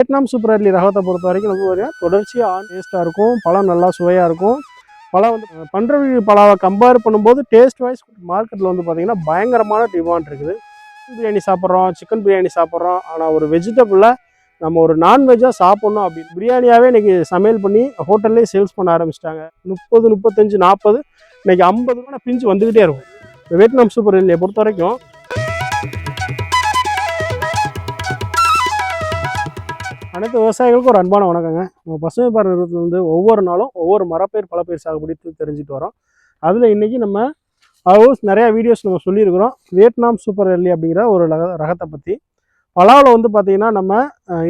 Vietnam super அர்லி ரகத்தை பொறுத்த வரைக்கும் ரொம்ப பார்த்தீங்கன்னா தொடர்ச்சியாக டேஸ்ட்டாக இருக்கும். பழம் நல்லா சுவையாக இருக்கும். பழம் வந்து பன்றவி பழாவை கம்பேர் பண்ணும்போது டேஸ்ட் வைஸ் மார்க்கெட்டில் வந்து பார்த்தீங்கன்னா பயங்கரமான டிமாண்ட் இருக்குது. பிரியாணி சாப்பிட்றோம் சிக்கன் பிரியாணி சாப்பிட்றோம். ஆனால் ஒரு வெஜிடபிளில் நம்ம ஒரு நான்வெஜ்ஜாக சாப்பிட்ணும் அப்படின்னு பிரியாணியாகவே இன்னைக்கு சமையல் பண்ணி ஹோட்டல்லே சேல்ஸ் பண்ண ஆரம்பிச்சிட்டாங்க. முப்பது முப்பத்தஞ்சு நாற்பது இன்னைக்கு ஐம்பது ரூபா பிஞ்சு வந்துக்கிட்டே இருக்கும். வியட்நாம் சூப்பர் இல்லையை பொறுத்த வரைக்கும் அனைத்து விவசாயிகளுக்கும் ஒரு அன்பான வணக்கங்க. நம்ம பசுமை பார் நிறுவனத்தில் வந்து ஒவ்வொரு நாளும் ஒவ்வொரு மரப்பயிர் பலப்பயிர் சாகுபடி தெரிஞ்சுட்டு வரோம். அதில் இன்னைக்கு நம்ம ஹவுஸ் நிறையா வீடியோஸ் நம்ம சொல்லியிருக்கிறோம். வியட்நாம் சூப்பர் எல்லி அப்படிங்கிற ஒரு ரக ரகத்தை பற்றி பலாவில் வந்து பார்த்திங்கன்னா நம்ம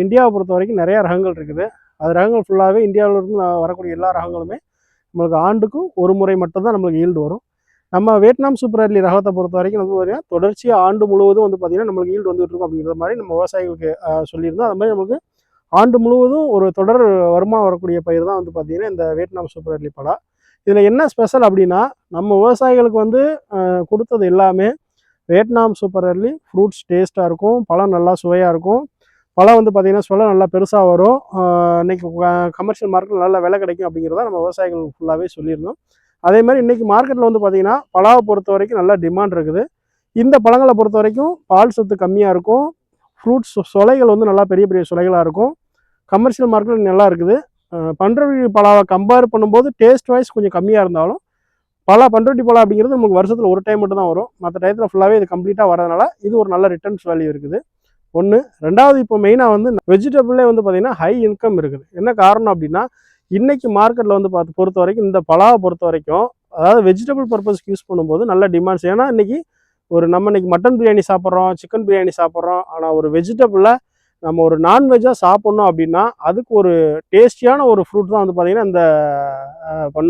இந்தியாவை பொறுத்த வரைக்கும் நிறையா ரகங்கள் இருக்குது. அது ரகங்கள் ஃபுல்லாகவே இந்தியாவிலிருந்து வரக்கூடிய எல்லா ரகங்களுமே நம்மளுக்கு ஆண்டுக்கும் ஒரு முறை மட்டும்தான் நம்மளுக்கு ஈல்டு வரும். நம்ம வியட்நாம் சூப்பர் எல்லி ரகத்தை பொறுத்த வரைக்கும் வந்து பார்த்திங்கன்னா தொடர்ச்சியாக ஆண்டு முழுவதும் வந்து பார்த்திங்கன்னா நம்மளுக்கு ஈல்டு வந்துகிட்டு இருக்கும் அப்படிங்கிற மாதிரி நம்ம விவசாயிகளுக்கு சொல்லியிருந்தோம். அது மாதிரி நமக்கு ஆண்டு முழுவதும் ஒரு தொடர் வருமானம் வரக்கூடிய பயிர் தான் வந்து பார்த்திங்கன்னா இந்த வியட்நாம் சூப்பர் அர்லி பலா இதில் என்ன ஸ்பெஷல் அப்படின்னா நம்ம விவசாயிகளுக்கு வந்து கொடுத்தது எல்லாமே வியட்நாம் சூப்பர் அர்லி ஃப்ரூட்ஸ் டேஸ்ட்டாக இருக்கும் பழம் நல்லா சுவையாக இருக்கும். பழம் வந்து பார்த்திங்கன்னா சொல்ல நல்லா பெருசாக வரும். இன்றைக்கி இன்னைக்கு கமர்ஷியல் மார்க்கெட்டில் நல்ல விலை கிடைக்கும் அப்படிங்கிறத நம்ம விவசாயிகளுக்கு ஃபுல்லாகவே சொல்லியிருந்தோம். அதே மாதிரி இன்றைக்கி மார்க்கெட்டில் வந்து பார்த்திங்கன்னா பலாவை பொறுத்த வரைக்கும் நல்ல டிமாண்ட் இருக்குது. இந்த பழங்களை பொறுத்த வரைக்கும் பால் சத்து கம்மியாக இருக்கும். ஃப்ரூட்ஸ் சொலைகள் வந்து நல்லா பெரிய பெரிய சொலைகளாக இருக்கும். கமர்ஷியல் மார்க்கெட் நல்லா இருக்குது. அஹ் பண்ருட்டி பலாவை கம்பேர் பண்ணும்போது டேஸ்ட் வைஸ் கொஞ்சம் கம்மியாக இருந்தாலும் பலா பண்ருட்டி பலா அப்படிங்கிறது நமக்கு வருஷத்தில் ஒரு டைம் மட்டும் தான் வரும் மற்ற டயத்தில் ஃபுல்லாகவே இது கம்ப்ளீட்டாக வரதுனால இது ஒரு நல்ல ரிட்டர்ன்ஸ் வேல்யூ இருக்குது. ஒன்று ரெண்டாவது இப்போ மெயினாக வந்து வெஜிடபிளே வந்து பார்த்திங்கன்னா ஹை இன்கம் இருக்குது. என்ன காரணம் அப்படின்னா இன்றைக்கி மார்க்கெட்டில் வந்து பார்த்து பொறுத்த வரைக்கும் இந்த பலாவை பொறுத்த வரைக்கும் அதாவது வெஜிடபிள் பர்பஸ்க்கு யூஸ் பண்ணும்போது நல்ல டிமாண்ட்ஸ் ஏன்னா இன்றைக்கி ஒரு நம்ம இன்றைக்கி மட்டன் பிரியாணி சாப்பிட்றோம் சிக்கன் பிரியாணி சாப்பிட்றோம். ஆனால் ஒரு வெஜிடபிளில் நம்ம ஒரு நான்வெஜ்ஜாக சாப்பிட்ணும் அப்படின்னா அதுக்கு ஒரு டேஸ்டியான ஒரு ஃப்ரூட் தான் வந்து பார்த்திங்கன்னா இந்த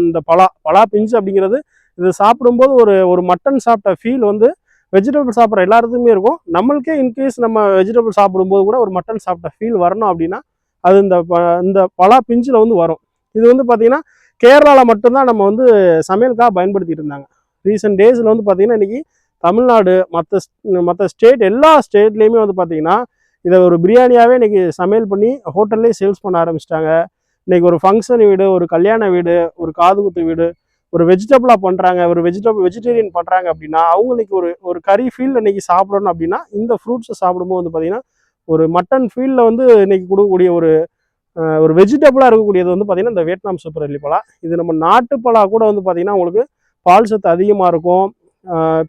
இந்த பலா பலா பிஞ்சு அப்படிங்கிறது இது சாப்பிடும்போது ஒரு ஒரு மட்டன் சாப்பிட்ட ஃபீல் வந்து வெஜிடபிள் சாப்பிட்ற எல்லாத்துக்குமே இருக்கும். நம்மளுக்கே இன்கேஸ் நம்ம வெஜிடபிள் சாப்பிடும்போது கூட ஒரு மட்டன் சாப்பிட்ட ஃபீல் வரணும் அப்படின்னா அது இந்த ப- இந்த பலா பிஞ்சில் வந்து வரும். இது வந்து பார்த்திங்கன்னா கேரளாவில் மட்டும்தான் நம்ம வந்து சமையலுக்காக பயன்படுத்திட்டு இருந்தாங்க. ரீசெண்ட் டேஸில் வந்து பார்த்திங்கன்னா இன்றைக்கி தமிழ்நாடு மற்ற மற்ற ஸ்டேட் எல்லா ஸ்டேட்லேயுமே வந்து பார்த்திங்கன்னா இதை ஒரு பிரியாணியாகவே இன்றைக்கி சமையல் பண்ணி ஹோட்டல்லே சேல்ஸ் பண்ண ஆரம்பிச்சிட்டாங்க. இன்னைக்கு ஒரு ஃபங்க்ஷன் வீடு ஒரு கல்யாண வீடு ஒரு காது குத்து வீடு ஒரு வெஜிடபிளாக பண்ணுறாங்க ஒரு வெஜிடபிள் வெஜிடேரியன் பண்ணுறாங்க அப்படின்னா அவங்க இன்னைக்கு ஒரு ஒரு கறி ஃபீல் இன்னைக்கு சாப்பிடணும் அப்படின்னா இந்த ஃப்ரூட்ஸை சாப்பிடும்போது வந்து பார்த்தீங்கன்னா ஒரு மட்டன் ஃபீல்டில் வந்து இன்னைக்கு கொடுக்கக்கூடிய ஒரு ஒரு வெஜிடபிளாக இருக்கக்கூடியது வந்து பார்த்தீங்கன்னா இந்த வியட்நாம் சூப்பர் அல்லி பலா. இது நம்ம நாட்டு பலா கூட வந்து பார்த்திங்கன்னா உங்களுக்கு பால் சத்து அதிகமாக இருக்கும்.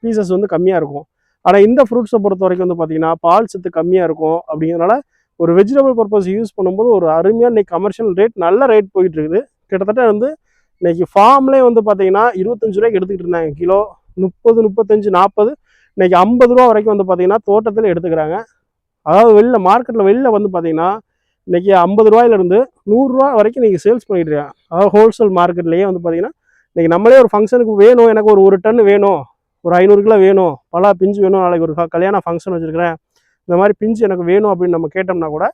பீசஸ் வந்து கம்மியாக இருக்கும். ஆனால் இந்த ஃப்ரூட்ஸை பொறுத்த வரைக்கும் வந்து பார்த்தீங்கன்னா பால் சத்து கம்மியாக இருக்கும் அப்படிங்கிறனால ஒரு வெஜிடபிள் பர்பஸ் யூஸ் பண்ணும்போது ஒரு அருமையாக இன்னைக்கு கமர்ஷியல் ரேட் நல்ல ரேட் போயிட்டு இருக்குது கிட்டத்தட்ட வந்து இன்னைக்கு ஃபார்ம்லேயே வந்து பார்த்தீங்கன்னா இருபத்தஞ்சு ரூபாய்க்கு எடுத்துக்கிட்டு இருந்தாங்க. கிலோ முப்பது முப்பத்தஞ்சு நாற்பது இன்னைக்கு ஐம்பது ரூபா வரைக்கும் வந்து பார்த்தீங்கன்னா தோட்டத்தில் எடுத்துக்கிறாங்க. அதாவது வெளில மார்க்கெட்டில் வெளில வந்து பார்த்தீங்கன்னா இன்னைக்கு ஐம்பது ரூபாயிலிருந்து நூறுரூவா வரைக்கும் நீங்கள் சேல்ஸ் பண்ணிட்டு இருக்காங்க. அதாவது ஹோல்சேல் மார்க்கெட்லேயே வந்து பார்த்தீங்கன்னா இன்னைக்கு நம்மளே ஒரு ஃபங்க்ஷனுக்கு வேணும் எனக்கு ஒரு ஒரு டன் வேணும் ஒரு ஐநூறு கிலோ வேணும் பலா பிஞ்சு வேணும் நாளைக்கு ஒரு கல்யாண ஃபங்க்ஷன் வச்சுருக்கிறேன். இந்த மாதிரி பிஞ்சு எனக்கு வேணும் அப்படின்னு நம்ம கேட்டோம்னா கூட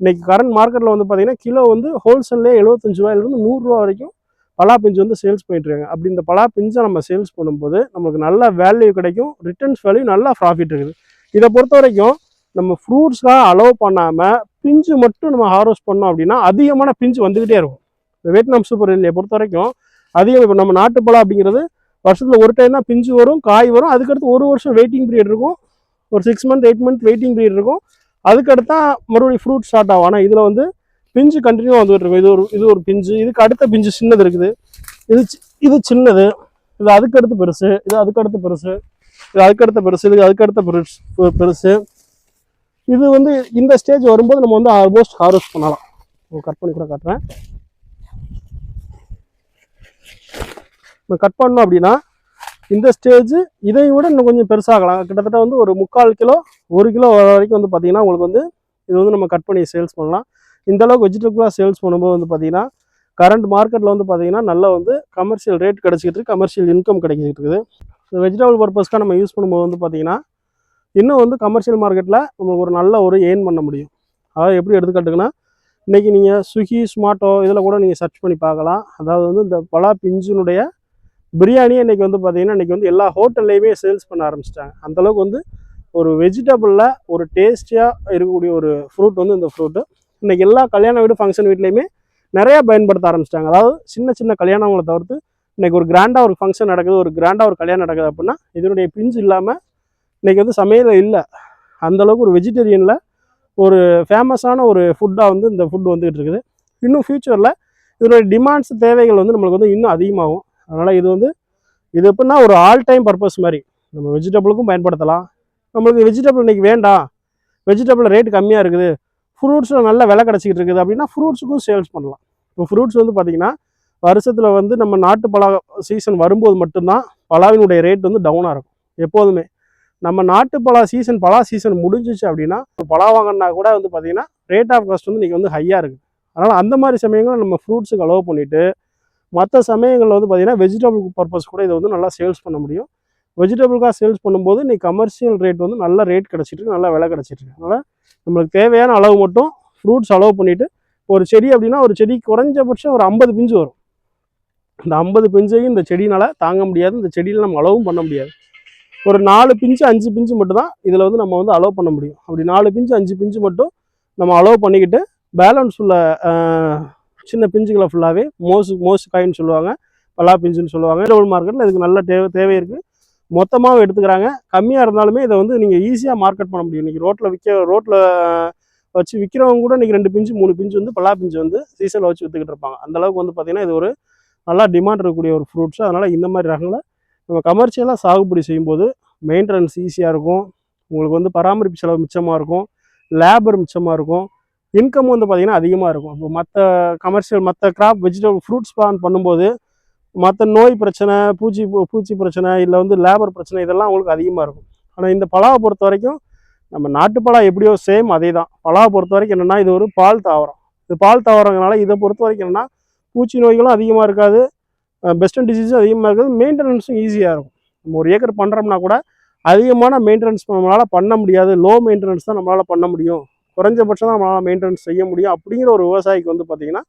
இன்னைக்கு கரண்ட் மார்க்கெட்டில் வந்து பார்த்தீங்கன்னா கிலோ வந்து ஹோல்சேல்லே எழுபத்தஞ்சு ரூபாயிலிருந்து நூறுரூவா வரைக்கும் பலா பிஞ்சு வந்து சேல்ஸ் பண்ணிட்டுருக்காங்க அப்படி இந்த பலா பிஞ்சை நம்ம சேல்ஸ் பண்ணும்போது நமக்கு நல்ல வேல்யூ கிடைக்கும் ரிட்டர்ன்ஸ் வேல்யூ நல்லா ப்ராஃபிட் இருக்குது. இதை பொறுத்த வரைக்கும் நம்ம ஃப்ரூட்ஸ்லாம் அலோவ் பண்ணாமல் பிஞ்சு மட்டும் நம்ம ஹார்வெஸ்ட் பண்ணோம் அப்படின்னா அதிகமான பிஞ்சு வந்துக்கிட்டே இருக்கும். இந்த வியட்நாம் சூப்பர் இல்லையை பொறுத்த வரைக்கும் அதிகம் இப்போ நம்ம நாட்டுப்பழம் அப்படிங்கிறது வருஷத்தில் ஒரு டைம் தான் பிஞ்சு வரும் காய் வரும். அதுக்கடுத்து ஒரு வருஷம் வெயிட்டிங் பீரியட் இருக்கும். ஒரு six month eight month waiting period இருக்கும். அதுக்கடுத்து மறுபடியும் ஃப்ரூட் ஸ்டார்ட் ஆகும். ஆனால் இதில் வந்து பிஞ்சு கண்டினியூவாக வந்துகிட்டு இருக்கும். இது ஒரு இது ஒரு பிஞ்சு. இதுக்கு அடுத்த பிஞ்சு சின்னது இருக்குது. இது சி- இது சின்னது. இது அதுக்கடுத்து பெருசு. இது அதுக்கடுத்து பெருசு. இது அதுக்கடுத்த பெருசு. இது அதுக்கடுத்த பெருசு பெருசு. இது வந்து இந்த ஸ்டேஜ் வரும்போது நம்ம வந்து ஆல்மோஸ்ட் ஹார்வெஸ்ட் பண்ணலாம். கட் பண்ணி கூட காட்டுறேன். நம்ம கட் பண்ணோம் அப்படின்னா இந்த ஸ்டேஜ் இதை விட இன்னும் கொஞ்சம் பெருசாகலாம் கிட்டத்தட்ட வந்து ஒரு முக்கால் கிலோ ஒரு கிலோ வரைக்கும் வந்து பார்த்தீங்கன்னா உங்களுக்கு வந்து இது வந்து நம்ம கட் பண்ணி சேல்ஸ் பண்ணலாம். இந்த அளவுக்கு வெஜிடபிளாக சேல்ஸ் பண்ணும்போது வந்து பார்த்தீங்கன்னா கரண்ட் மார்க்கெட்டில் வந்து பார்த்தீங்கன்னா நல்லா வந்து கமர்ஷியல் ரேட் கிடச்சிக்கிட்டு இருக்கு. கமர்ஷியல் இன்கம் கிடைச்சிக்கிட்டு இருக்குது. இந்த வெஜிடபிள் பர்பஸ்க்காக நம்ம யூஸ் பண்ணும்போது வந்து பார்த்திங்கன்னா இன்னும் வந்து கமர்ஷியல் மார்க்கெட்டில் நம்மளுக்கு ஒரு நல்ல ஒரு ஏர்ன் பண்ண முடியும். அதாவது எப்படி எடுத்துக்காட்டுங்கன்னா இன்றைக்கி நீங்கள் ஸ்விக்கி ஸ்மார்ட்டோ இதில் கூட நீங்கள் சர்ச் பண்ணி பார்க்கலாம். அதாவது வந்து இந்த பலா பிஞ்சினுடைய பிரியாணி இன்றைக்கி வந்து பார்த்தீங்கன்னா இன்றைக்கி வந்து எல்லா ஹோட்டல்லையுமே சேல்ஸ் பண்ண ஆரம்பிச்சிட்டாங்க. அந்தளவுக்கு வந்து ஒரு வெஜிடபிளில் ஒரு டேஸ்டியாக இருக்கக்கூடிய ஒரு ஃப்ரூட் வந்து இந்த ஃப்ரூட்டு இன்னைக்கு எல்லா கல்யாண வீடு ஃபங்க்ஷன் வீட்லேயுமே நிறைய பயன்படுத்த ஆரம்பிச்சிட்டாங்க. அதாவது சின்ன சின்ன கல்யாணங்களை தவிர்த்து இன்றைக்கி ஒரு கிராண்டாக ஒரு ஃபங்க்ஷன் நடக்குது ஒரு கிராண்டாக ஒரு கல்யாணம் நடக்குது அப்படின்னா இதனுடைய பிஞ்சு இல்லாமல் இன்றைக்கி வந்து சமையல் இல்லை. அந்த அளவுக்கு ஒரு வெஜிடேரியனில் ஒரு ஃபேமஸான ஒரு ஃபுட்டாக வந்து இந்த ஃபுட் வந்துகிட்டு இருக்குது. இன்னும் ஃப்யூச்சரில் இதனுடைய டிமாண்ட்ஸ் தேவைகள் வந்து நம்மளுக்கு வந்து இன்னும் அதிகமாகும். அதனால் இது வந்து இது எப்படின்னா ஒரு ஆல் டைம் பர்பஸ் மாதிரி. நம்ம வெஜிடபிளுக்கும் பயன்படுத்தலாம். நம்மளுக்கு வெஜிடபிள் இன்னைக்கு வேண்டாம். வெஜிடபிள் ரேட் கம்மியாக இருக்குது. ஃப்ரூட்ஸில் நல்ல விலை கிடச்சிக்கிட்டு இருக்குது. அப்படின்னா ஃப்ரூட்ஸுக்கும் சேல்ஸ் பண்ணலாம். இப்போ ஃப்ரூட்ஸ் வந்து பார்த்திங்கன்னா வருஷத்தில் வந்து நம்ம நாட்டு பலா சீசன் வரும்போது மட்டும்தான் பலாவினுடைய ரேட் வந்து டவுனாக இருக்கும். எப்போதுமே. நம்ம நாட்டு பலா சீசன் பலா சீசன் முடிஞ்சிச்சு அப்படின்னா ஒரு பலா வாங்கினா கூட வந்து பார்த்திங்கன்னா ரேட் ஆஃப் காஸ்ட் வந்து இன்றைக்கி வந்து ஹையாக இருக்குது. அதனால் அந்த மாதிரி சமயங்களும் நம்ம ஃப்ரூட்ஸுக்கு அலோவ் பண்ணிவிட்டு மற்ற சமயங்களில் வந்து பார்த்திங்கன்னா வெஜிடபிள் பர்பஸ் கூட இதை வந்து நல்லா சேல்ஸ் பண்ண முடியும். வெஜிடபிள்காக சேல்ஸ் பண்ணும்போது நீ கமர்ஷியல் ரேட் வந்து நல்ல ரேட் கிடச்சிட்டு நல்லா நல்ல விலை கிடச்சிட்டு அதனால் நம்மளுக்கு தேவையான அளவு மட்டும் ஃப்ரூட்ஸ் அலோவ் பண்ணிவிட்டு ஒரு செடி அப்படின்னா ஒரு செடி குறைஞ்சபட்சம் ஒரு ஐம்பது பிஞ்சு வரும். இந்த ஐம்பது பிஞ்சையும் இந்த செடினால் தாங்க முடியாது இந்த செடியில் நம்ம அளவும் பண்ண முடியாது. ஒரு நாலு பிஞ்சு அஞ்சு பிஞ்சு மட்டும் தான் இதில் வந்து நம்ம வந்து அலோவ் பண்ண முடியும். அப்படி நாலு பிஞ்சு அஞ்சு பிஞ்சு மட்டும் நம்ம அலோவ் பண்ணிக்கிட்டு பேலன்ஸ் உள்ள சின்ன பிஞ்சுகளை ஃபுல்லாகவே மோசு மோசு காயின்னு சொல்லுவாங்க பலா பிஞ்சுன்னு சொல்லுவாங்க. டபுள் மார்க்கெட்டில் இதுக்கு நல்ல தேவை தேவை இருக்குது மொத்தமாகவும் எடுத்துக்கிறாங்க. கம்மியாக இருந்தாலுமே இதை வந்து நீங்கள் ஈஸியாக மார்க்கெட் பண்ண முடியும். இன்றைக்கி ரோட்டில் விற்க ரோட்டில் வச்சு விற்கிறவங்க கூட இன்றைக்கி ரெண்டு பிஞ்சு மூணு பிஞ்சு வந்து பலா பிஞ்சு வந்து சீசனில் வச்சு விற்றுக்கிட்டு இருப்பாங்க. அந்தளவுக்கு வந்து பார்த்திங்கன்னா இது ஒரு நல்லா டிமாண்ட் இருக்கக்கூடிய ஒரு ஃப்ரூட்ஸ் அதனால் இந்த மாதிரி ரகங்களை நம்ம கமர்ஷியலாக சாகுபடி செய்யும்போது மெயின்டெனன்ஸ் ஈஸியாக இருக்கும். உங்களுக்கு வந்து பராமரிப்பு செலவு மிச்சமாக இருக்கும். லேபர் மிச்சமாக இருக்கும். இன்கம் வந்து பார்த்திங்கன்னா அதிகமாக இருக்கும். இப்போ மற்ற கமர்ஷியல் மற்ற கிராப் வெஜிடபிள் ஃப்ரூட்ஸ் பிளான் பண்ணும்போது மற்ற நோய் பிரச்சனை பூச்சி பூச்சி பிரச்சனை இல்லை வந்து லேபர் பிரச்சனை இதெல்லாம் உங்களுக்கு அதிகமாக இருக்கும். ஆனால் இந்த பலாவை பொறுத்த வரைக்கும் நம்ம நாட்டு பலா எப்படியோ சேம் அதே தான் பலாவை பொறுத்த வரைக்கும் என்னென்னா இது ஒரு பால் தாவரம். இது பால் தாவரங்கனால இதை பொறுத்த வரைக்கும் என்னென்னா பூச்சி நோய்களும் அதிகமாக இருக்காது. பெஸ்டன் டிசீஸும் அதிகமாக இருக்காது. மெயின்டெனன்ஸும் ஈஸியாக இருக்கும். நம்ம ஒரு ஏக்கர் பண்ணுறோம்னா கூட அதிகமான மெயின்டெனன்ஸ் நம்மளால் பண்ண முடியாது. லோ மெயின்டெனன்ஸ் தான் நம்மளால் பண்ண முடியும். குறைஞ்சபட்சம் தான் நம்மளால் மெயின்டெனன்ஸ் செய்ய முடியும். அப்படிங்கிற ஒரு விவசாயிக்கு வந்து பார்த்திங்கன்னா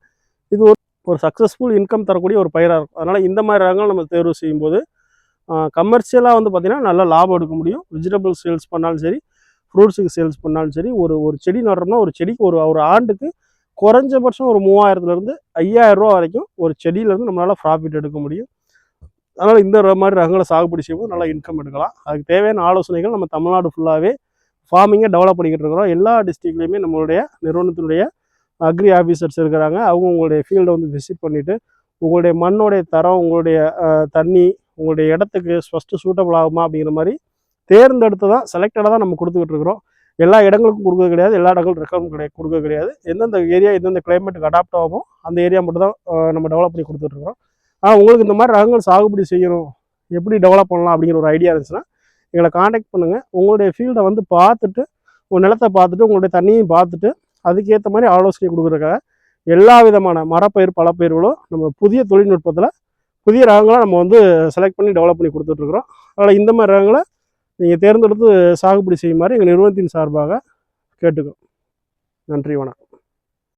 இது ஒரு ஒரு சக்ஸஸ்ஃபுல் இன்கம் தரக்கூடிய ஒரு பயிராக இருக்கும். அதனால் இந்த மாதிரி ரகங்கள் நம்ம தேர்வு செய்யும்போது கமர்ஷியலாக வந்து பார்த்திங்கன்னா நல்லா லாபம் எடுக்க முடியும். வெஜிடபிள் சேல்ஸ் பண்ணாலும் சரி ஃப்ரூட்ஸுக்கு சேல்ஸ் பண்ணாலும் சரி ஒரு ஒரு செடி நடுறோம்னா ஒரு செடிக்கு ஒரு ஒரு ஆண்டுக்கு குறைஞ்சபட்சம் ஒரு மூவாயிரத்துலேருந்து ஐயாயிரரூவா வரைக்கும் ஒரு செடியிலேருந்து நம்மளால் ப்ராஃபிட் எடுக்க முடியும். அதனால் இந்த மாதிரி ரகங்களை சாகுபடி செய்யும்போது நல்லா இன்கம் எடுக்கலாம். அதுக்கு தேவையான ஆலோசனைகள் நம்ம தமிழ்நாடு ஃபுல்லாகவே ஃபார்மிங்கை டெவலப் பண்ணிக்கிட்டு இருக்கிறோம். எல்லா டிஸ்ட்ரிக்ட்லேயுமே நம்மளுடைய நிறுவனத்தினுடைய அக்ரி ஆஃபீஸர்ஸ் இருக்கிறாங்க. அவங்க உங்களுடைய ஃபீல்டை வந்து விசிட் பண்ணிவிட்டு உங்களுடைய மண்ணுடைய தரம் உங்களுடைய தண்ணி உங்களுடைய இடத்துக்கு ஃபஸ்ட்டு சூட்டபிள் ஆகுமா அப்படிங்கிற மாதிரி தேர்ந்தெடுத்து தான் செலக்டடாக தான் நம்ம கொடுத்துக்கிட்டு இருக்கிறோம். எல்லா இடங்களுக்கும் கொடுக்க கிடையாது. எல்லா இடங்களும் ரெக்கமெண்ட் கிடையாது கொடுக்க கிடையாது. எந்தெந்த ஏரியா எந்தெந்த கிளைமேட்டுக்கு அடாப்ட் ஆகுமோ அந்த ஏரியா மட்டும் தான் நம்ம டெவலப் பண்ணி கொடுத்துட்ருக்கோம் ஆனால் உங்களுக்கு இந்த மாதிரி ரகங்கள் சாகுபடி செய்யணும் எப்படி டெவலப் பண்ணலாம் அப்படிங்கிற ஒரு ஐடியா இருந்துச்சுன்னா எங்களை காண்டாக்ட் பண்ணுங்கள் உங்களுடைய ஃபீல்டை வந்து பார்த்துட்டு உங்கள் நிலத்தை பார்த்துட்டு உங்களுடைய தண்ணியும் பார்த்துட்டு அதுக்கேற்ற மாதிரி ஆலோசனை கொடுக்குறக்காக எல்லா விதமான மரப்பயிர் பலப்பயிர்களும் நம்ம புதிய தொழில்நுட்பத்தில் புதிய ரகங்களை நம்ம வந்து செலக்ட் பண்ணி டெவலப் பண்ணி கொடுத்துட்ருக்குறோம். அதனால் இந்த மாதிரி ரகங்களை நீங்கள் தேர்ந்தெடுத்து சாகுபடி செய்யுமாறு எங்கள் நிறுவனத்தின் சார்பாக கேட்டுக்கிறோம். நன்றி வணக்கம்.